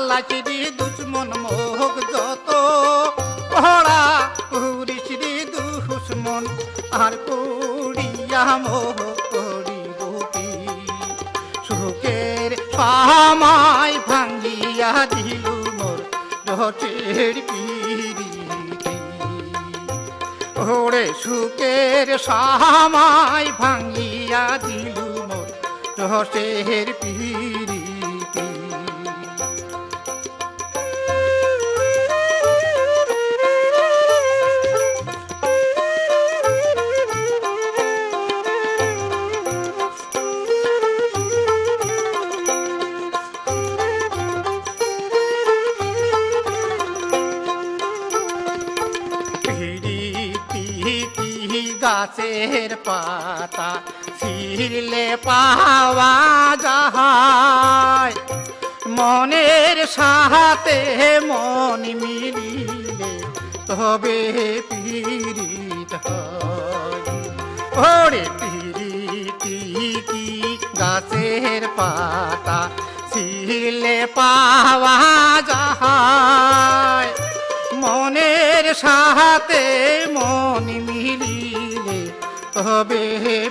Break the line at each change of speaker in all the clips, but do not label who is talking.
জাহালা দুশ্মন মোহক যত। পড়া দুশ্মন, আর কুড়িয়া মোহ করিব কি? সুখের পামায় ভাঙ্গিয়া দিল মোর রটের ওরে সুখের ভাঙ্গিয়া দিল মোর পিরিতি গাছের পাতা ছিঁড়লে পাওয়া যায়। মনের সাথে মন মিলিলে তবে পীড়িত ওরে পিড়িতি কি গাছের পাতা ছিঁড়লে পাওয়া যায়। মনের সাথে মন মিলিলে তবে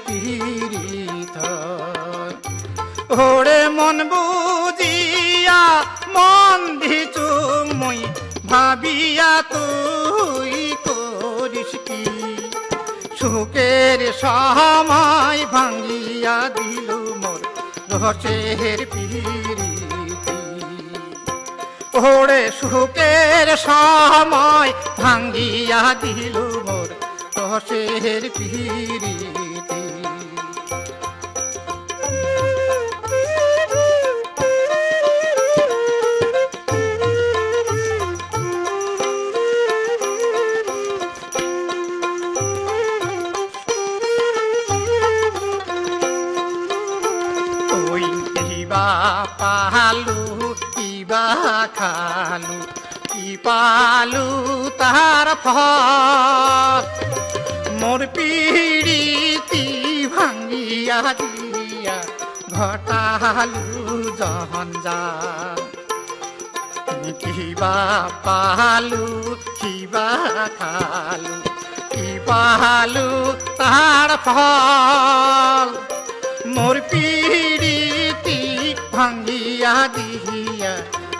পীড়িত। ওরে মন বুঝিয়া মন দিচু মই, ভাবিয়া তুই করিস কি সুখের সময় ভাঙ্গিয়া দিল মোর রসের পিরিতি ওরে সুখের সময় ভাঙ্গিয়া দিল মোর রসের কিবা পালু কিবা খালু কি পালু তার ফল? দিয়া ঘটালু জহন যা। কিবা পালু কিবা খালু, কি পালু তার ফল। মোর পিড়িতি ভাঙ্গিয়া দিয়া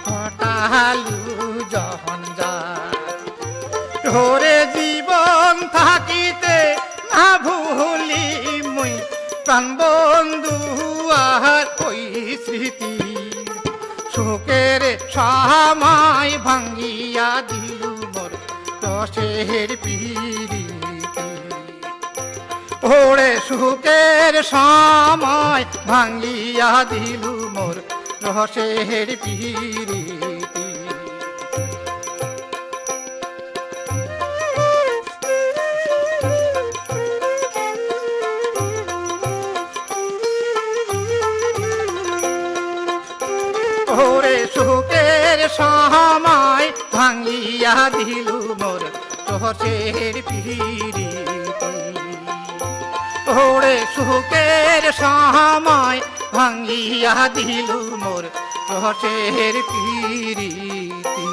হটালু জহন যা। ধরে জীবন থাকিতে না ভুলি প্রাণ বন্ধু আর ওই স্মৃতি। শোকের সময় ভাঙ্গিয়া দিলু মোর দশের পিড়িতি। ওরে সুখের সময় ভাঙ্গিয়া দিলু মোর রহসের পিরিতি সময় ভাঙ্গিয়া দিলু মোর তোহের পিড়ি ওরে সুখের সময় ভাঙ্গিয়া দিল মোর তোহের পিরিতি